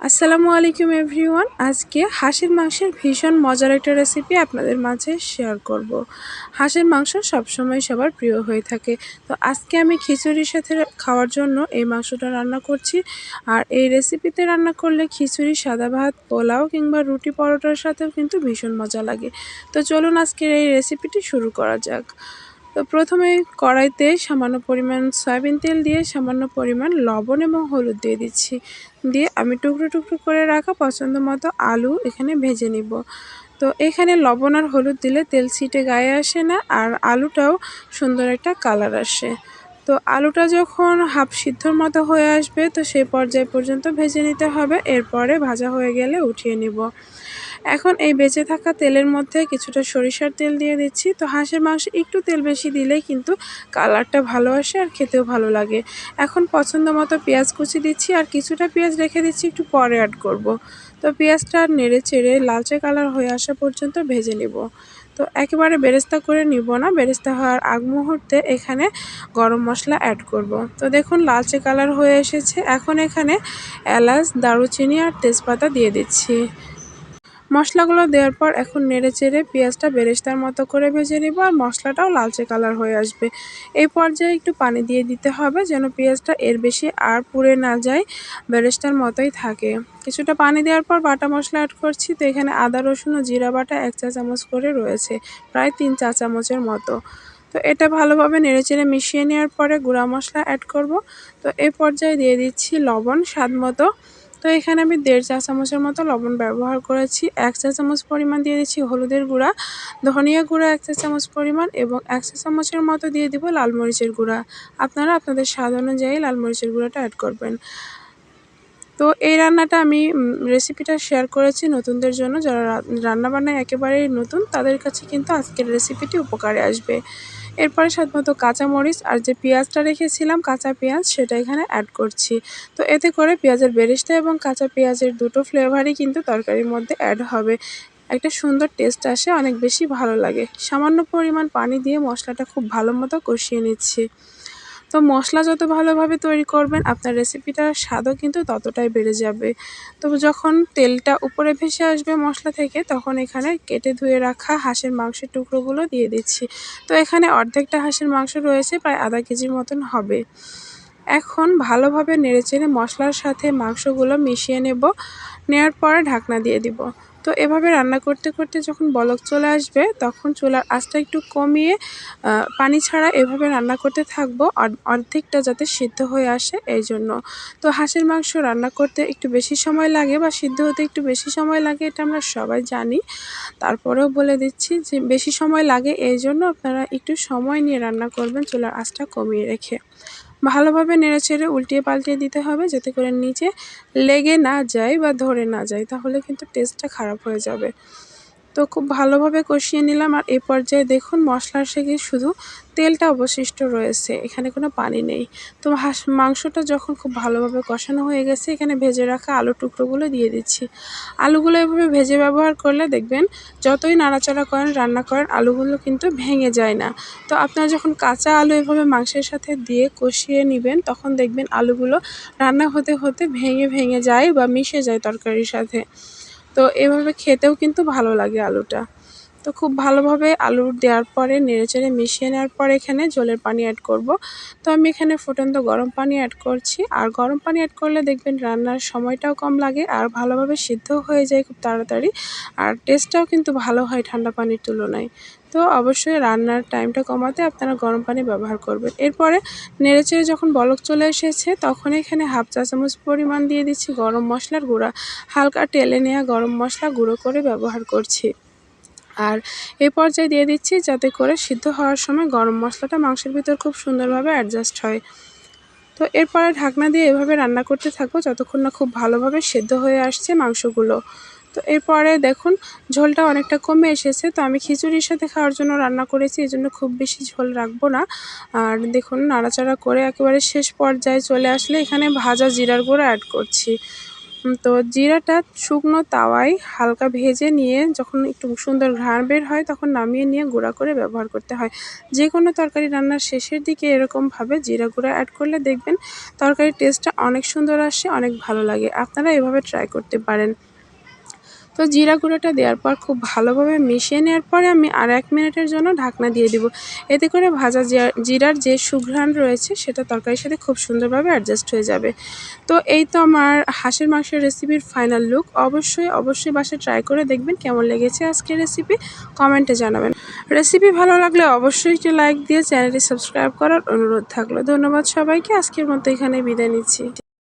আসসালামু আলাইকুম এভরিওয়ান। আজকে হাঁসের মাংসের ভীষণ মজার একটা রেসিপি আপনাদের মাঝে শেয়ার করব। হাঁসের মাংস সবসময় সবার প্রিয় হয়ে থাকে। তো আজকে আমি খিচুড়ির সাথে খাওয়ার জন্য এই মাংসটা রান্না করছি। আর এই রেসিপিতে রান্না করলে খিচুড়ি, সাদা ভাত, পোলাও কিংবা রুটি পরোটার সাথেও কিন্তু ভীষণ মজা লাগে। তো চলুন আজকের এই রেসিপিটি শুরু করা যাক। তো প্রথমে কড়াইতে সামান্য পরিমাণ সয়াবিন তেল দিয়ে সামান্য পরিমাণ লবণ এবং হলুদ দিয়ে দিচ্ছি। দিয়ে আমি টুকরো টুকরো করে রাখা পছন্দ মতো আলু এখানে ভেজে নিব। তো এখানে লবণ আর হলুদ দিলে তেল ছিটে গায়ে আসে না আর আলুটাও সুন্দর একটা কালার আসে। তো আলুটা যখন হাফ সিদ্ধর মতো হয়ে আসবে তো সেই পর্যায় পর্যন্ত ভেজে নিতে হবে। এরপরে ভাজা হয়ে গেলে উঠিয়ে নিব। এখন এই বেঁচে থাকা তেলের মধ্যে কিছুটা সরিষার তেল দিয়ে দিচ্ছি। তো হাঁসের মাংস একটু তেল বেশি দিলে কিন্তু কালারটা ভালো আসে আর খেতেও ভালো লাগে। এখন পছন্দ মতো পেঁয়াজ কুচি দিচ্ছি আর কিছুটা পেঁয়াজ রেখে দিচ্ছি, একটু পরে অ্যাড করব। তো পেঁয়াজটা নেড়ে চেড়ে লালচে কালার হয়ে আসা পর্যন্ত ভেজে নেব। তো একেবারে বেরেস্তা করে নিব না, বেরেস্তা হওয়ার আগ মুহূর্তে এখানে গরম মশলা অ্যাড করব। তো দেখুন লালচে কালার হয়ে এসেছে। এখন এখানে এলাচ, দারুচিনি আর তেজপাতা দিয়ে দিচ্ছি। মশলাগুলো দেওয়ার পর এখন নেড়ে চেড়ে পেঁয়াজটা বেরেস্তার মতো করে ভেজে নেব আর মশলাটাও লালচে কালার হয়ে আসবে। এই পর্যায়ে একটু পানি দিয়ে দিতে হবে যেন পেঁয়াজটা এর বেশি আর পুড়ে না যায়, বেরেস্তার মতোই থাকে। কিছুটা পানি দেওয়ার পর বাটা মশলা অ্যাড করছি। তো এখানে আদা, রসুন ও জিরা বাটা এক চা চামচ করে রয়েছে, প্রায় তিন চা চামচের মতো। তো এটা ভালোভাবে নেড়েচেড়ে মিশিয়ে নেওয়ার পরে গুঁড়া মশলা অ্যাড করব। তো এই পর্যায়ে দিয়ে দিচ্ছি লবণ স্বাদ মতো। তো এখানে আমি দেড় চা চামচের মতো লবণ ব্যবহার করেছি। এক চা চামচ পরিমাণ দিয়ে দিচ্ছি হলুদের গুঁড়া, ধনিয়া গুঁড়া এক চা চামচ পরিমাণ এবং এক চা চামচের মতো দিয়ে দিব লাল মরিচের গুঁড়া। আপনারা আপনাদের স্বাদ অনুযায়ী লাল মরিচের গুঁড়াটা অ্যাড করবেন। তো এই রান্নাটা আমি রেসিপিটা শেয়ার করেছি নতুনদের জন্য। যারা রান্নাবান্নায় একেবারেই নতুন, তাদের কাছে কিন্তু আজকের রেসিপিটি উপকারে আসবে। এরপরে সাধারণত কাঁচামরিচ আর যে পেঁয়াজটা রেখেছিলাম, কাঁচা পেঁয়াজ সেটা এখানে অ্যাড করছি। তো এতে করে পেঁয়াজের বেরেস্তা এবং কাঁচা পেঁয়াজের দুটো ফ্লেভারই কিন্তু তরকারির মধ্যে অ্যাড হবে। একটা সুন্দর টেস্ট আসে, অনেক বেশি ভালো লাগে। সামান্য পরিমাণ পানি দিয়ে মশলাটা খুব ভালো মতো কষিয়ে নিচ্ছি। তো মশলা যত ভালোভাবে তৈরি করবেন, আপনার রেসিপিটার স্বাদও কিন্তু ততটাই বেড়ে যাবে। তো যখন তেলটা উপরে ভেসে আসবে মশলা থেকে, তখন এখানে কেটে ধুয়ে রাখা হাঁসের মাংসের টুকরোগুলো দিয়ে দিচ্ছি। তো এখানে অর্ধেকটা হাঁসের মাংস রয়েছে, প্রায় আধা কেজির মতন হবে। এখন ভালোভাবে নেড়েচেড়ে মশলার সাথে মাংসগুলো মিশিয়ে নেব। নেওয়ার পরে ঢাকনা দিয়ে দিব। তো এভাবে রান্না করতে করতে যখন বলক চলে আসবে, তখন চুলার আঁচটা একটু কমিয়ে পানি ছাড়া এভাবে রান্না করতে থাকব অর্ধেকটা যাতে সিদ্ধ হয়ে আসে এই জন্য। তো হাঁসের মাংস রান্না করতে একটু বেশি সময় লাগে বা সিদ্ধ হতে একটু বেশি সময় লাগে, এটা আমরা সবাই জানি। তারপরেও বলে দিচ্ছি যে বেশি সময় লাগে এই জন্য আপনারা একটু সময় নিয়ে রান্না করবেন চুলার আঁচটা কমিয়ে রেখে। ভালোভাবে নেড়েচেড়ে উল্টিয়ে পাল্টিয়ে দিতে হবে যাতে করে নিচে লেগে না যায় বা ধরে না যায়, তাহলে কিন্তু টেস্টটা খারাপ হয়ে যাবে। তো খুব ভালোভাবে কষিয়ে নিলাম। আর এই পর্যায়ে দেখুন মশলার থেকে শুধু তেলটা অবশিষ্ট রয়েছে, এখানে কোনো পানি নেই। তো হাঁস, মাংসটা যখন খুব ভালোভাবে কষানো হয়ে গেছে, এখানে ভেজে রাখা আলু টুকরোগুলো দিয়ে দিচ্ছি। আলুগুলো এভাবে ভেজে ব্যবহার করলে দেখবেন যতই নাড়াচাড়া করেন, রান্না করেন, আলুগুলো কিন্তু ভেঙে যায় না। তো আপনারা যখন কাঁচা আলু এভাবে মাংসের সাথে দিয়ে কষিয়ে নেবেন, তখন দেখবেন আলুগুলো রান্না হতে হতে ভেঙে ভেঙে যায় বা মিশে যায় তরকারির সাথে। তো এভাবে খেতেও কিন্তু ভালো লাগে আলুটা। তো খুব ভালোভাবে আলু দেওয়ার পরে, নেড়েচেড়ে মিশিয়ে নেওয়ার পরে এখানে জলের পানি অ্যাড করব। তো আমি এখানে ফুটন্ত গরম পানি অ্যাড করছি। আর গরম পানি অ্যাড করলে দেখবেন রান্নার সময়টাও কম লাগে আর ভালোভাবে সিদ্ধ হয়ে যায় খুব তাড়াতাড়ি। আর টেস্টটাও কিন্তু ভালো হয় ঠান্ডা পানির তুলনায়। তো অবশ্যই রান্নার টাইমটা কমাতে আপনারা গরম পানি ব্যবহার করবেন। এরপরে নেড়েচেড়ে যখন বলক চলে এসেছে, তখন এখানে হাফ চা চামচ পরিমাণ দিয়ে দিচ্ছি গরম মশলার গুঁড়া। হালকা টেলে নেওয়া গরম মশলা গুঁড়ো করে ব্যবহার করছি। আর এ পর্যায়ে দিয়ে দিচ্ছি যাতে করে সিদ্ধ হওয়ার সময় গরম মশলাটা মাংসের ভিতর খুব সুন্দরভাবে অ্যাডজাস্ট হয়। তো এরপরে ঢাকনা দিয়ে এভাবে রান্না করতে থাকব যতক্ষণ না খুব ভালোভাবে সেদ্ধ হয়ে আসছে মাংসগুলো। তো এরপরে দেখুন ঝোলটা অনেকটা কমে এসেছে, তো আমি খিচুড়ির সাথে খাওয়ার জন্য রান্না করেছি এই জন্য খুব বেশি ঝোল রাখব না। আর দেখুন নাড়াচাড়া করে একেবারে শেষ পর্যায়ে চলে আসলে এখানে ভাজা জিরার গুঁড়ো অ্যাড করছি। তো জিরাটা শুকনো তাওয়ায় হালকা ভেজে নিয়ে যখন একটু সুন্দর ঘ্রাণ বের হয়, তখন নামিয়ে নিয়ে গুঁড়া করে ব্যবহার করতে হয়। যে কোনো তরকারি রান্নার শেষের দিকে এরকমভাবে জিরা গুঁড়া অ্যাড করলে দেখবেন তরকারির টেস্টটা অনেক সুন্দর আসে, অনেক ভালো লাগে। আপনারা এভাবে ট্রাই করতে পারেন। তো জিরা গুঁড়োটা দেওয়ার পর খুব ভালোভাবে মিশিয়ে নেওয়ার পরে আমি আর এক মিনিটের জন্য ঢাকনা দিয়ে দিব। এতে করে ভাজা জিরার যে সুঘ্রাণ রয়েছে সেটা তরকারির সাথে খুব সুন্দরভাবে অ্যাডজাস্ট হয়ে যাবে। তো এই তো আমার হাঁসের মাংসের রেসিপির ফাইনাল লুক অবশ্যই অবশ্যই বাসায় ট্রাই করে দেখবেন কেমন লেগেছে আজকের রেসিপি কমেন্টে জানাবেন। রেসিপি ভালো লাগলে অবশ্যই একটি লাইক দিয়ে চ্যানেলটি সাবস্ক্রাইব করার অনুরোধ থাকল। ধন্যবাদ সবাইকে। আজকের মতো এখানে বিদায় নিচ্ছি।